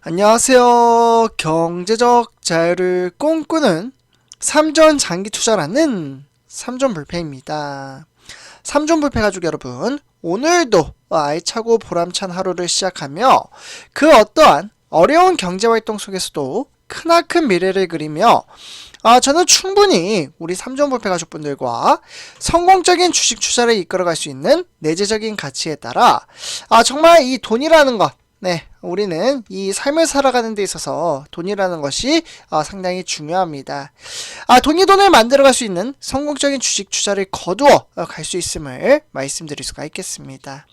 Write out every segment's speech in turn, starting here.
안녕하세요. 경제적 자유를 꿈꾸는 삼전 장기 투자라는 삼전 불패입니다. 삼전 불패 가족 여러분, 오늘도 알차고 보람찬 하루를 시작하며 그 어떠한 어려운 경제 활동 속에서도 크나큰 미래를 그리며 아, 저는 충분히 우리 삼전 불패 가족분들과 성공적인 주식 투자를 이끌어갈 수 있는 내재적인 가치에 따라 아, 정말 이 돈이라는 것 네, 우리는 이 삶을 살아가는 데 있어서 돈이라는 것이 어, 상당히 중요합니다. 아, 돈이 돈을 만들어갈 수 있는 성공적인 주식 투자를 거두어 갈 수 있음을 말씀드릴 수가 있겠습니다.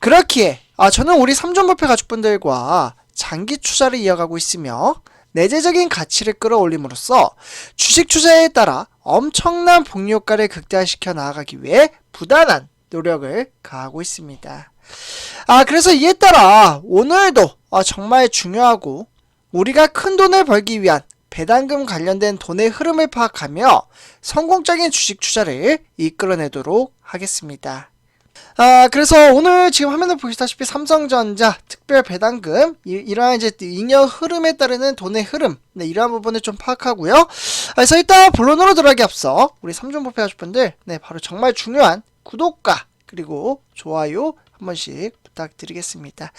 그렇기에 아, 저는 우리 삼존부패 가족분들과 장기 투자를 이어가고 있으며 내재적인 가치를 끌어올림으로써 주식 투자에 따라 엄청난 복리 효과를 극대화시켜 나아가기 위해 부단한 노력을 가하고 있습니다. 아, 그래서 이에 따라 오늘도 아, 정말 중요하고 우리가 큰 돈을 벌기 위한 배당금 관련된 돈의 흐름을 파악하며 성공적인 주식 투자를 이끌어내도록 하겠습니다. 아, 그래서 오늘 지금 화면을 보시다시피 삼성전자 특별 배당금 이, 러한 이제 잉여 흐름에 따르는 돈의 흐름 네, 이러한 부분을 좀 파악하고요. 아, 그래서 일단 본론으로 들어가기 앞서 우리 삼종부패 하실 분들 네, 바로 정말 중요한 구독과 그리고 좋아요 한 번씩 부탁드리겠습니다.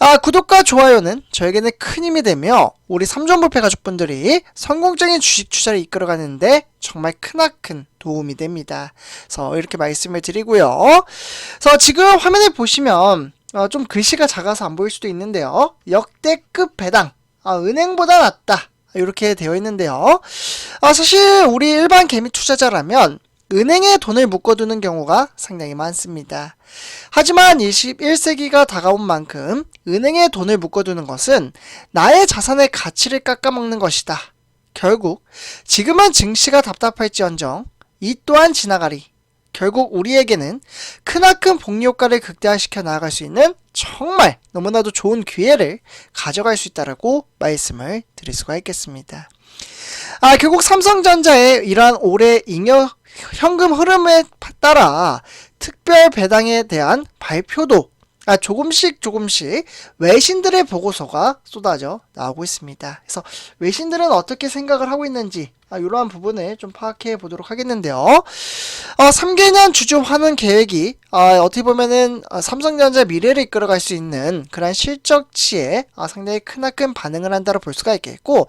아, 구독과 좋아요는 저에게는 큰 힘이 되며 우리 삼전부패 가족분들이 성공적인 주식 투자를 이끌어가는데 정말 크나큰 도움이 됩니다. 그래서 이렇게 말씀을 드리고요. 그래서 지금 화면에 보시면 어, 좀 글씨가 작아서 안 보일 수도 있는데요. 역대급 배당. 아, 은행보다 낫다. 이렇게 되어 있는데요. 아, 사실 우리 일반 개미 투자자라면 은행에 돈을 묶어두는 경우가 상당히 많습니다. 하지만 21세기가 다가온 만큼 은행에 돈을 묶어두는 것은 나의 자산의 가치를 깎아먹는 것이다. 결국 지금은 증시가 답답할지언정 이 또한 지나가리. 결국 우리에게는 크나큰 복리 효과를 극대화시켜 나아갈 수 있는 정말 너무나도 좋은 기회를 가져갈 수 있다라고 말씀을 드릴 수가 있겠습니다. 아, 결국 삼성전자의 이러한 올해 잉여 현금 흐름에 따라 특별 배당에 대한 발표도 아, 조금씩 조금씩 외신들의 보고서가 쏟아져 나오고 있습니다. 그래서 외신들은 어떻게 생각을 하고 있는지 아, 이러한 부분을 좀 파악해 보도록 하겠는데요. 어, 3개년 주주 환원 계획이 어, 어떻게 보면은 어, 삼성전자 미래를 이끌어갈 수 있는 그런 실적치에 어, 상당히 크나큰 반응을 한다고 볼 수가 있겠고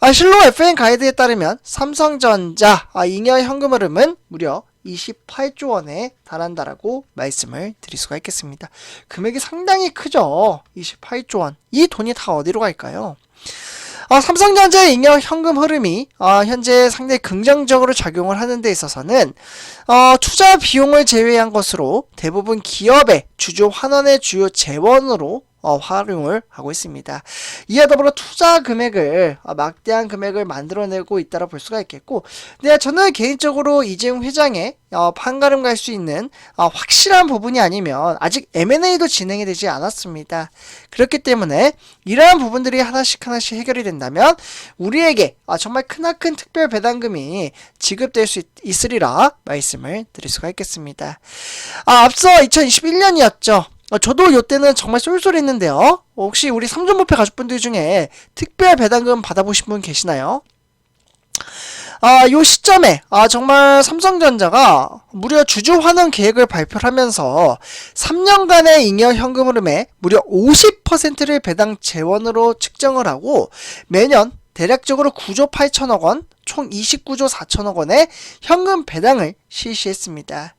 아, 실로 FN 가이드에 따르면 삼성전자 아, 잉여 현금 흐름은 무려 28조 원에 달한다라고 말씀을 드릴 수가 있겠습니다. 금액이 상당히 크죠. 28조 원. 이 돈이 다 어디로 갈까요? 어, 삼성전자의 잉여 현금 흐름이 어, 현재 상당히 긍정적으로 작용을 하는 데 있어서는 어, 투자 비용을 제외한 것으로 대부분 기업의 주주 환원의 주요 재원으로 어, 활용을 하고 있습니다. 이와 더불어 투자 금액을 어, 막대한 금액을 만들어내고 있다고 볼 수가 있겠고, 네, 저는 개인적으로 이재용 회장의 어, 판가름 갈 수 있는 어, 확실한 부분이 아니면 아직 M&A도 진행이 되지 않았습니다. 그렇기 때문에 이러한 부분들이 하나씩 하나씩 해결이 된다면 우리에게 어, 정말 크나큰 특별 배당금이 지급될 수 있, 으리라 말씀을 드릴 수가 있겠습니다. 아, 앞서 2021년이었죠. 어, 저도 이때는 정말 쏠쏠했는데요. 어, 혹시 우리 삼전부패 가족분들 중에 특별 배당금 받아보신 분 계시나요? 아, 요 시점에, 아, 정말 삼성전자가 무려 주주 환원 계획을 발표를 하면서 3년간의 잉여 현금 흐름에 무려 50%를 배당 재원으로 측정을 하고 매년 대략적으로 9조 8천억 원, 총 29조 4천억 원의 현금 배당을 실시했습니다.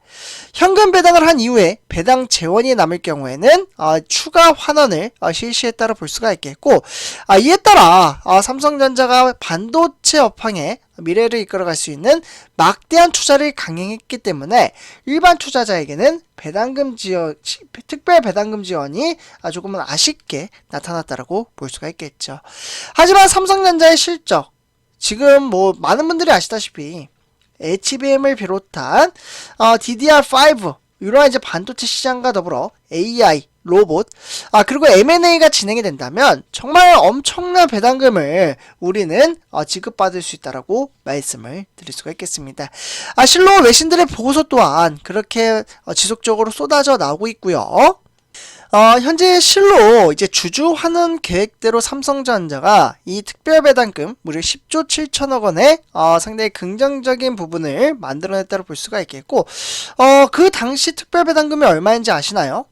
현금 배당을 한 이후에 배당 재원이 남을 경우에는 어, 추가 환원을 어, 실시했다고 볼 수가 있겠고 아, 이에 따라 어, 삼성전자가 반도체 업황에 미래를 이끌어갈 수 있는 막대한 투자를 강행했기 때문에 일반 투자자에게는 배당금 지원 특별 배당금 지원이 조금은 아쉽게 나타났다라고 볼 수가 있겠죠. 하지만 삼성전자의 실적 지금 뭐 많은 분들이 아시다시피 HBM을 비롯한 어, DDR5 이러한 이제 반도체 시장과 더불어 AI 로봇, 아, 그리고 M&A가 진행이 된다면 정말 엄청난 배당금을 우리는 어, 지급받을 수 있다라고 말씀을 드릴 수가 있겠습니다. 아, 실로 외신들의 보고서 또한 그렇게 어, 지속적으로 쏟아져 나오고 있고요. 어, 현재 실로 이제 주주환원 계획대로 삼성전자가 이 특별 배당금 무려 10조 7천억 원의 어, 상당히 긍정적인 부분을 만들어냈다고 볼 수가 있겠고, 어, 그 당시 특별 배당금이 얼마인지 아시나요?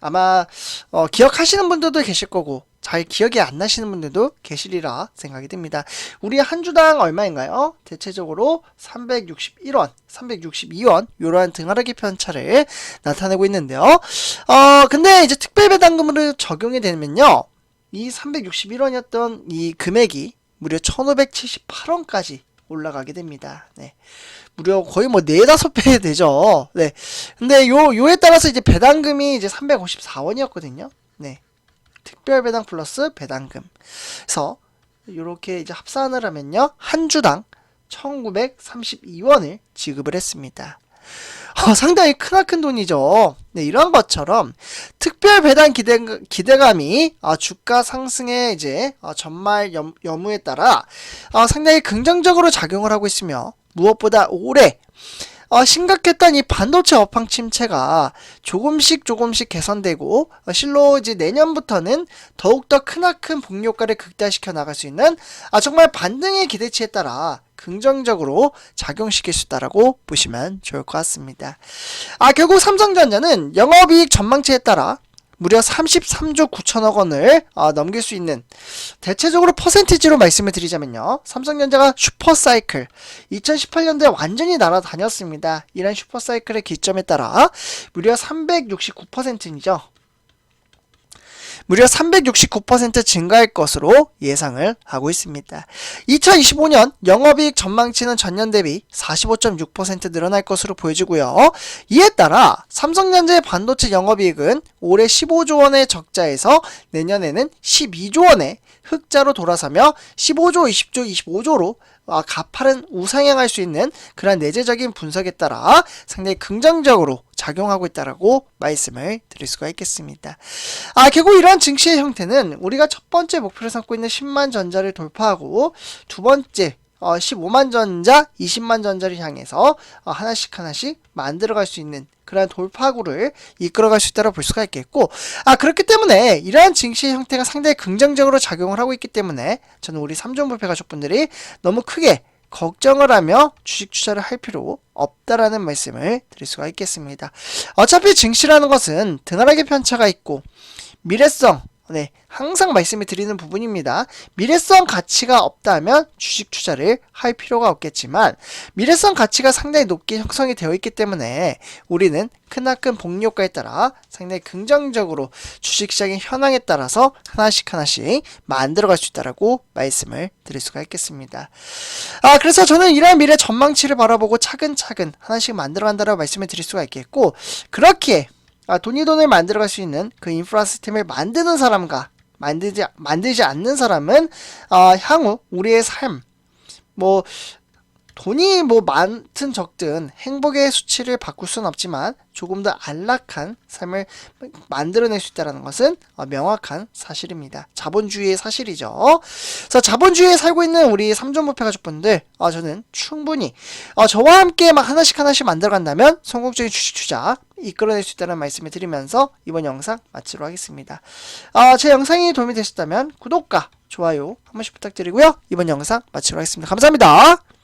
아마 어, 기억하시는 분들도 계실 거고 잘 기억이 안 나시는 분들도 계시리라 생각이 듭니다. 우리 한 주당 얼마인가요? 대체적으로 361원, 362원 이러한 등하락의 편차를 나타내고 있는데요. 어 근데 이제 특별 배당금으로 적용이 되면요. 이 361원이었던 이 금액이 무려 1578원까지 올라가게 됩니다. 네. 무려 거의 뭐 4, 5배 되죠. 네. 근데 요, 요에 따라서 이제 배당금이 이제 354원이었거든요. 네. 특별 배당 플러스 배당금. 그래서 요렇게 이제 합산을 하면요. 한 주당 1932원을 지급을 했습니다. 어, 상당히 크나큰 돈이죠. 네, 이런 것처럼 특별 배당 기대, 기대감이 어, 주가 상승의 이제 어, 전말 염, 여무에 따라 어, 상당히 긍정적으로 작용을 하고 있으며 무엇보다 올해 어, 심각했던 이 반도체 업황 침체가 조금씩 조금씩 개선되고 어, 실로 이제 내년부터는 더욱더 크나큰 복효과를 극대화시켜 나갈 수 있는 아, 정말 반등의 기대치에 따라 긍정적으로 작용시킬 수 있다라고 보시면 좋을 것 같습니다. 아 결국 삼성전자는 영업이익 전망치에 따라 무려 33조 9천억 원을 어, 넘길 수 있는 대체적으로 퍼센티지로 말씀을 드리자면요. 삼성전자가 슈퍼사이클 2018년도에 완전히 날아다녔습니다. 이런 슈퍼사이클의 기점에 따라 무려 369%이죠. 무려 369% 증가할 것으로 예상을 하고 있습니다. 2025년 영업이익 전망치는 전년 대비 45.6% 늘어날 것으로 보여지고요. 이에 따라 삼성전자의 반도체 영업이익은 올해 15조 원의 적자에서 내년에는 12조 원의 흑자로 돌아서며 15조, 20조, 25조로 아, 가파른 우상향할 수 있는 그런 내재적인 분석에 따라 상당히 긍정적으로 작용하고 있다라고 말씀을 드릴 수가 있겠습니다. 아, 결국 이러한 증시의 형태는 우리가 첫 번째 목표로 삼고 있는 10만 전자를 돌파하고 두 번째 어, 15만 전자, 20만 전자를 향해서 어, 하나씩 하나씩 만들어갈 수 있는 그러한 돌파구를 이끌어갈 수 있다고 볼 수가 있겠고, 아 그렇기 때문에 이러한 증시의 형태가 상당히 긍정적으로 작용을 하고 있기 때문에 저는 우리 3종 불패 가족분들이 너무 크게 걱정을 하며 주식 투자를 할 필요 없다라는 말씀을 드릴 수가 있겠습니다. 어차피 증시라는 것은 등하락의 편차가 있고 미래성 네, 항상 말씀을 드리는 부분입니다. 미래성 가치가 없다면 주식 투자를 할 필요가 없겠지만 미래성 가치가 상당히 높게 형성이 되어 있기 때문에 우리는 크나큰 복리효과에 따라 상당히 긍정적으로 주식시장의 현황에 따라서 하나씩 하나씩 만들어갈 수 있다라고 말씀을 드릴 수가 있겠습니다. 아 그래서 저는 이러한 미래 전망치를 바라보고 차근차근 하나씩 만들어간다라고 말씀을 드릴 수가 있겠고 그렇게 아, 돈이 돈을 만들어갈 수 있는 그 인프라 시스템을 만드는 사람과 만들지 만들지 않는 사람은 어, 향후 우리의 삶, 뭐 돈이 뭐 많든 적든 행복의 수치를 바꿀 수는 없지만 조금 더 안락한 삶을 만들어낼 수 있다는 것은 어, 명확한 사실입니다. 자본주의의 사실이죠. 그래서 자본주의에 살고 있는 우리 삼존부패 가족분들, 어, 저는 충분히 어, 저와 함께 막 하나씩 하나씩 만들어간다면 성공적인 주식 투자 이끌어낼 수 있다는 말씀을 드리면서 이번 영상 마치도록 하겠습니다. 어, 제 영상이 도움이 되셨다면 구독과 좋아요 한 번씩 부탁드리고요. 이번 영상 마치도록 하겠습니다. 감사합니다.